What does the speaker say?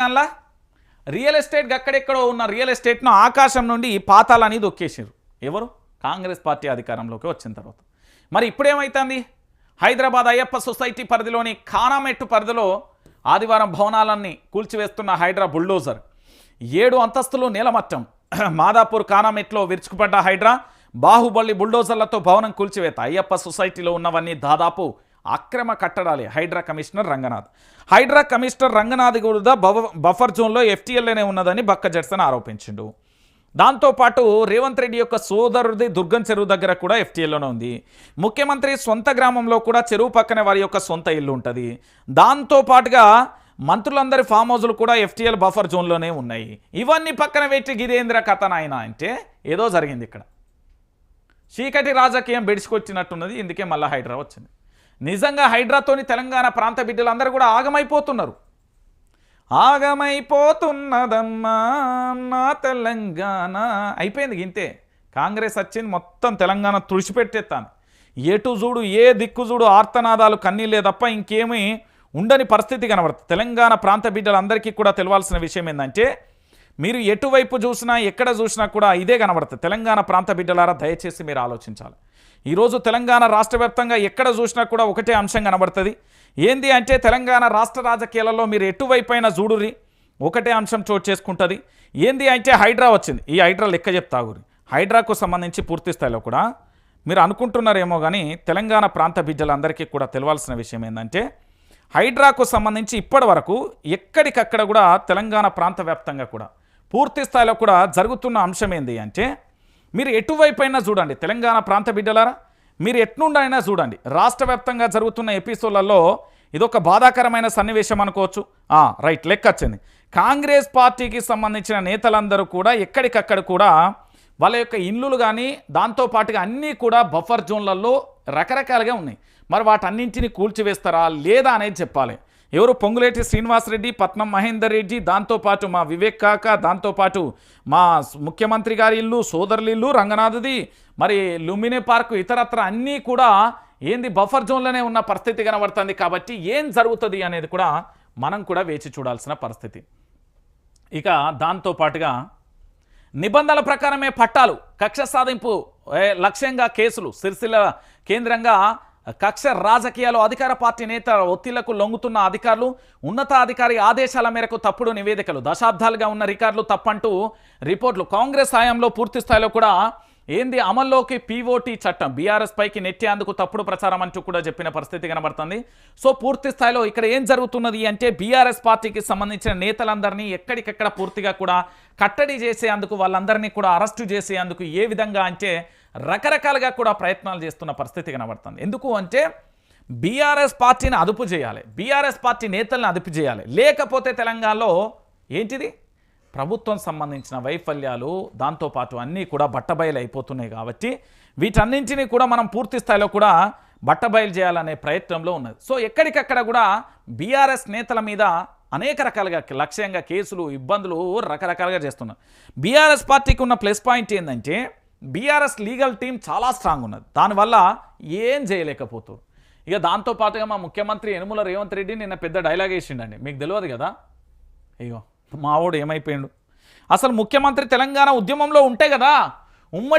తెలంగాణలో? Real estate అక్కడెక్కడో ఉన్న రియల్ ఎస్టేట్ను ఆకాశం నుండి పాతాలని దొక్కేసారు ఎవరు? కాంగ్రెస్ పార్టీ అధికారంలోకి వచ్చిన తర్వాత. మరి ఇప్పుడేమవుతుంది హైదరాబాద్ అయ్యప్ప సొసైటీ పరిధిలోని ఖానామెట్టు పరిధిలో ఆదివారం భవనాలన్నీ కూల్చివేస్తున్న హైడ్రా బుల్డోజర్. ఏడు అంతస్తులు నేలమట్టం. మాదాపూర్ ఖానామెట్లో విరుచుకుపడ్డ హైడ్రా బాహుబలి బుల్డోజర్లతో భవనం కూల్చివేత. అయ్యప్ప సొసైటీలో ఉన్నవన్నీ దాదాపు అక్రమ కట్టడాలే. హైడ్రా కమిషనర్ రంగనాథ్. హైడ్రా కమిషనర్ రంగనాథ్ కూడా బఫర్ జోన్లో ఎఫ్టీఎల్ఏనే ఉన్నదని బక్క జడ్సన్ ఆరోపించిండు. దాంతోపాటు రేవంత్ రెడ్డి యొక్క సోదరుడి దుర్గం చెరువు దగ్గర కూడా ఎఫ్టీఎల్లోనే ఉంది. ముఖ్యమంత్రి సొంత గ్రామంలో కూడా చెరువు పక్కనే వారి యొక్క సొంత ఇల్లు ఉంటుంది. దాంతోపాటుగా మంత్రులందరి ఫామ్ హౌజులు కూడా ఎఫ్టీఎల్ బఫర్ జోన్లోనే ఉన్నాయి. ఇవన్నీ పక్కన పెట్టి గిదేంద్ర కథ నాయన అంటే ఏదో జరిగింది ఇక్కడ. చీకటి రాజకీయం బెడిసుకొచ్చినట్టున్నది ఇందుకే మళ్ళీ హైడ్రా వచ్చింది. నిజంగా హైడ్రాతోని తెలంగాణ ప్రాంత బిడ్డలందరూ కూడా ఆగమైపోతున్నారు. ఆగమైపోతున్నదమ్మా నా తెలంగాణ. అయిపోయింది ఇంతే. కాంగ్రెస్ వచ్చింది మొత్తం తెలంగాణ తుడిచిపెట్టేస్తాను ఎటు చూడు ఏ దిక్కు చూడు ఆర్తనాదాలు కన్నీళ్ళే తప్ప ఇంకేమీ ఉండని పరిస్థితి కనబడుతుంది తెలంగాణ ప్రాంత బిడ్డలందరికీ కూడా తెలవాల్సిన విషయం ఏంటంటే మీరు ఎటువైపు చూసినా ఎక్కడ చూసినా కూడా ఇదే కనబడుతుంది తెలంగాణ ప్రాంత బిడ్డలారా దయచేసి మీరు ఆలోచించాలి. ఈరోజు తెలంగాణ రాష్ట్ర వ్యాప్తంగా ఎక్కడ చూసినా కూడా ఒకటే అంశం కనబడుతుంది. ఏంది అంటే తెలంగాణ రాష్ట్ర రాజకీయాలలో మీరు ఎటువైపైనా చూడురి ఒకటే అంశం చోటు చేసుకుంటుంది. ఏంది అంటే హైడ్రా వచ్చింది. ఈ హైడ్రా లెక్క చెప్తాగురి హైడ్రాకు సంబంధించి పూర్తి స్థాయిలో కూడా మీరు అనుకుంటున్నారేమో కానీ తెలంగాణ ప్రాంత బిడ్డలందరికీ కూడా తెలవాల్సిన విషయం ఏంటంటే హైడ్రాకు సంబంధించి ఇప్పటి వరకు ఎక్కడికక్కడ కూడా తెలంగాణ ప్రాంత వ్యాప్తంగా కూడా పూర్తి స్థాయిలో కూడా జరుగుతున్న అంశం ఏంది అంటే మీరు ఎటువైపైనా చూడండి తెలంగాణ ప్రాంత బిడ్డలారా మీరు ఎట్నుండైనా చూడండి రాష్ట్ర వ్యాప్తంగా జరుగుతున్న ఎపిసోడ్లలో ఇదొక బాధాకరమైన సన్నివేశం అనుకోవచ్చు. రైట్ లెక్క వచ్చింది కాంగ్రెస్ పార్టీకి సంబంధించిన నేతలందరూ కూడా ఎక్కడికక్కడ కూడా వాళ్ళ యొక్క ఇల్లులు కానీ దాంతోపాటుగా అన్నీ కూడా బఫర్ జోన్లలో రకరకాలుగా ఉన్నాయి. మరి వాటన్నింటినీ కూల్చివేస్తారా లేదా అనేది చెప్పాలి. ఎవరు పొంగులేటి శ్రీనివాసరెడ్డి పట్నం మహేందర్ రెడ్డి దాంతోపాటు మా వివేక్ కాక దాంతోపాటు మా ముఖ్యమంత్రి గారి ఇల్లు సోదరుల ఇల్లు రంగనాథది మరి లుమినే పార్కు ఇతరత్ర అన్నీ కూడా ఏంది బఫర్ జోన్లోనే ఉన్న పరిస్థితి కనబడుతుంది కాబట్టి ఏం జరుగుతుంది అనేది కూడా మనం కూడా వేచి చూడాల్సిన పరిస్థితి. ఇక దాంతోపాటుగా నిబంధనల ప్రకారమే పట్టాలు కక్ష సాధింపు లక్ష్యంగా కేసులు సిరిసిల్ల కేంద్రంగా కక్ష రాజకీయాలు అధికార పార్టీ నేత ఒత్తిళ్ళకు లొంగుతున్న అధికారులు ఉన్నతాధికారి ఆదేశాల మేరకు తప్పుడు నివేదికలు దశాబ్దాలుగా ఉన్న రికార్డులు తప్పంటూ రిపోర్ట్లు కాంగ్రెస్ హయాంలో పూర్తి స్థాయిలో కూడా ఏంది అమల్లోకి పీఓటీ చట్టం? బీఆర్ఎస్ పైకి నెట్టేందుకు తప్పుడు ప్రచారం అంటూ కూడా చెప్పిన పరిస్థితి కనబడుతుంది. సో పూర్తి స్థాయిలో ఇక్కడ ఏం జరుగుతున్నది అంటే బీఆర్ఎస్ పార్టీకి సంబంధించిన నేతలందరినీ ఎక్కడికెక్కడ పూర్తిగా కూడా కట్టడి చేసేందుకు వాళ్ళందరినీ కూడా అరెస్టు చేసేందుకు ఏ విధంగా అంటే రకరకాలుగా కూడా ప్రయత్నాలు చేస్తున్న పరిస్థితి కనబడుతుంది. ఎందుకు అంటే బీఆర్ఎస్ పార్టీని అదుపు చేయాలి. బీఆర్ఎస్ పార్టీ నేతల్ని అదుపు చేయాలి. లేకపోతే తెలంగాణలో ఏంటిది? ప్రభుత్వం సంబంధించిన వైఫల్యాలు దాంతోపాటు అన్నీ కూడా బట్టబయలు అయిపోతున్నాయి కాబట్టి వీటన్నింటినీ కూడా మనం పూర్తి స్థాయిలో కూడా బట్టబయలు చేయాలనే ప్రయత్నంలో ఉన్నది. సో ఎక్కడికక్కడ కూడా బీఆర్ఎస్ నేతల మీద అనేక రకాలుగా లక్ష్యంగా కేసులు ఇబ్బందులు రకరకాలుగా చేస్తున్నారు. బీఆర్ఎస్ పార్టీకి ఉన్న ప్లస్ పాయింట్ ఏంటంటే బీఆర్ఎస్ లీగల్ టీం చాలా స్ట్రాంగ్ ఉన్నది. దానివల్ల ఏం చేయలేకపోతారు. ఇక దాంతోపాటుగా మా ముఖ్యమంత్రి యనుమల రేవంత్ రెడ్డి నిన్న పెద్ద డైలాగ్ వేసిండండి. మీకు తెలియదు కదా? అయ్యో మావోడు ఏమైపోయిండు? అసలు ముఖ్యమంత్రి తెలంగాణ ఉద్యమంలో ఉంటే కదా ఉమ్మడి